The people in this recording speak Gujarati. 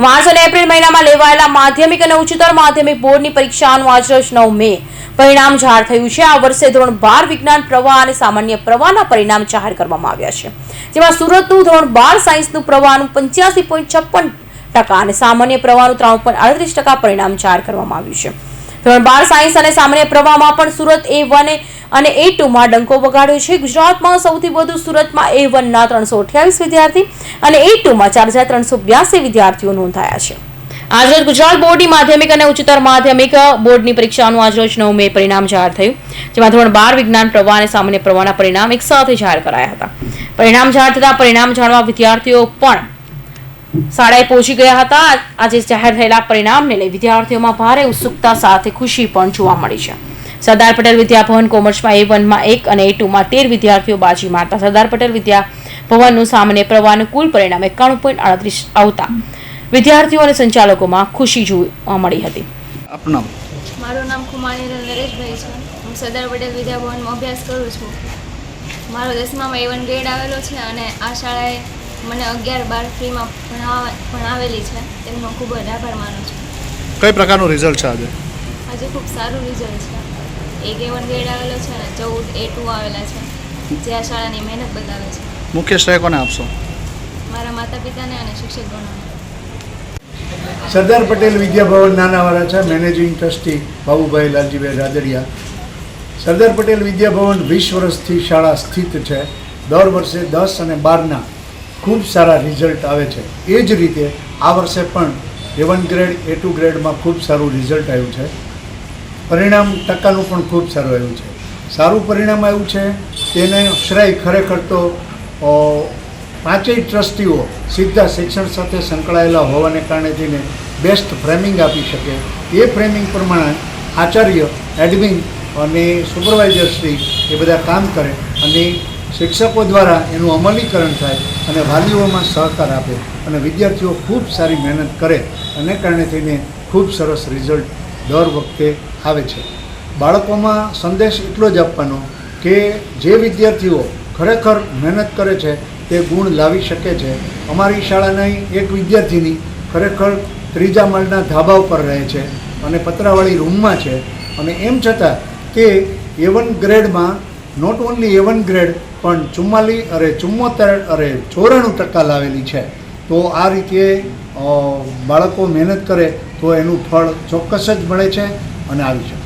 માર્ચ અને એપ્રિલ મહિનામાં લેવાયેલા માધ્યમિક અને ઉચ્ચતર માધ્યમિક બોર્ડની પરીક્ષાનું આજરોજ નવ મે. પરિણામ જાહેર થયું છે. આ વર્ષે ધોરણ બાર વિજ્ઞાન, પ્રવાહ અને સામાન્ય પ્રવાહના પરિણામ જાહેર કરવામાં આવ્યા છે. જેમાં સુરતનું ધોરણ બાર, સાયન્સનું પ્રવાહનું પંચ્યાસી પોઈન્ટ છપ્પન ટકા અને સામાન્ય પ્રવાહનું ત્રણ પોઈન્ટ અડત્રીસ ટકા પરિણામ જાહેર કરવામાં આવ્યું છે. ધોરણ બાર, સાયન્સ અને સામાન્ય પ્રવાહમાં પણ સુરત એ વન અને એ ટુમાં ડંકો વગાડ્યો છે. ગુજરાતમાં સૌથી વધુ સુરતમાં એ વનના ત્રણસો અઠ્યાવીસ વિદ્યાર્થી અને એ ટુમાં ચાર હજાર ત્રણસો બ્યાસી વિદ્યાર્થીઓ નોંધાયા છે. આજરોજ ગુજરાત બોર્ડની માધ્યમિક અને ઉચ્ચતર માધ્યમિક બોર્ડની પરીક્ષાનું આજરોજ નવ મે પરિણામ જાહેર થયું, જેમાં ધોરણ બાર વિજ્ઞાન, પ્રવાહ અને સામાન્ય પ્રવાહના પરિણામ એક સાથે જાહેર કરાયા હતા. પરિણામ જાહેર થતા પરિણામ જાણવા વિદ્યાર્થીઓ પણ શાળાએ પહોંચી ગયા હતા. આજે જાહેર થયેલા પરિણામને લઈ વિદ્યાર્થીઓમાં ભારે ઉત્સુકતા સાથે ખુશી પણ જોવા મળી છે. સરદાર પટેલ વિદ્યાભવન કોમર્સમાં એ વનમાં એક અને એ ટુમાં તેર વિદ્યાર્થીઓ બાજી મારતા. સરદાર પટેલ વિદ્યાભવનનું સામાન્ય પ્રવાહનું કુલ પરિણામ એકાણું પોઈન્ટ આડત્રીસ આવતા. વિદ્યાર્થીઓ અને સંચાલકોમાં ખુશી જોવા મળી હતી. આપનું મારું નામ કુમારી નરેશભાઈ છે. હું સરદાર પટેલ વિદ્યાભવનમાં અભ્યાસ કરું છું. મારો દસમામાં એવન ગ્રેડ આવેલો છે અને આ શાળાએ મને અગિયાર બાર ફ્રીમાં ભણાવા ભણાવેલી છે. તેમનો ખૂબ જ આભાર માનું છું. કઈ પ્રકારનું રિઝલ્ટ છે આજે? આજે ખૂબ સારું રિઝલ્ટ છે. એક એવન ગ્રેડ આવેલો છે અને ચૌદ એ ટુ આવેલા છે. જે આ શાળાની મહેનત બતાવે છે. મુખ્ય શ્રેય કોને આપશો? મારા માતા પિતાને અને શિક્ષકગણોને. સરદાર પટેલ વિદ્યાભવન નાનાવાડા છે મેનેજિંગ ટ્રસ્ટી બાબુભાઈ લાલજીભાઈ રાદડિયા. સરદાર પટેલ વિદ્યાભવન વીસ વર્ષથી શાળા સ્થિત છે. દર વર્ષે દસ અને બારના ખૂબ સારા રિઝલ્ટ આવે છે. એ જ રીતે આ વર્ષે પણ એવન ગ્રેડ એ ટુ ગ્રેડમાં ખૂબ સારું રિઝલ્ટ આવ્યું છે. પરિણામ ટકાનું પણ ખૂબ સારું આવ્યું છે. સારું પરિણામ આવ્યું છે તેને શ્રેય ખરેખર તો પાંચેય ટ્રસ્ટીઓ સીધા શિક્ષણ સાથે સંકળાયેલા હોવાને કારણે થઈને બેસ્ટ ફ્રેમિંગ આપી શકે, એ ફ્રેમિંગ પ્રમાણે આચાર્ય એડમિન અને સુપરવાઇઝરશ્રી એ બધા કામ કરે અને શિક્ષકો દ્વારા એનું અમલીકરણ થાય અને વાલીઓમાં સહકાર આપે અને વિદ્યાર્થીઓ ખૂબ સારી મહેનત કરે અને કારણે થઈને ખૂબ સરસ રિઝલ્ટ દર વખતે આવે છે. બાળકોમાં સંદેશ એટલો જ આપવાનો કે જે વિદ્યાર્થીઓ ખરેખર મહેનત કરે છે, તે ગુણ લાવી શકે છે. અમારી શાળાની એક વિદ્યાર્થીની ખરેખર ત્રીજા માળના ધાબા ઉપર રહે છે અને પતરાવાળી રૂમમાં છે. અને એમ છતાં તે A one ગ્રેડમાં not only A one grade પણ ચુમ્માલી અરે ચુમ્મોતેર અરે ચોરાણું ટકા લાવેલી છે. તો આ રીતે બાળકો મહેનત કરે તો એનું ફળ ચોક્કસ જ મળે છે અને આવી શકે.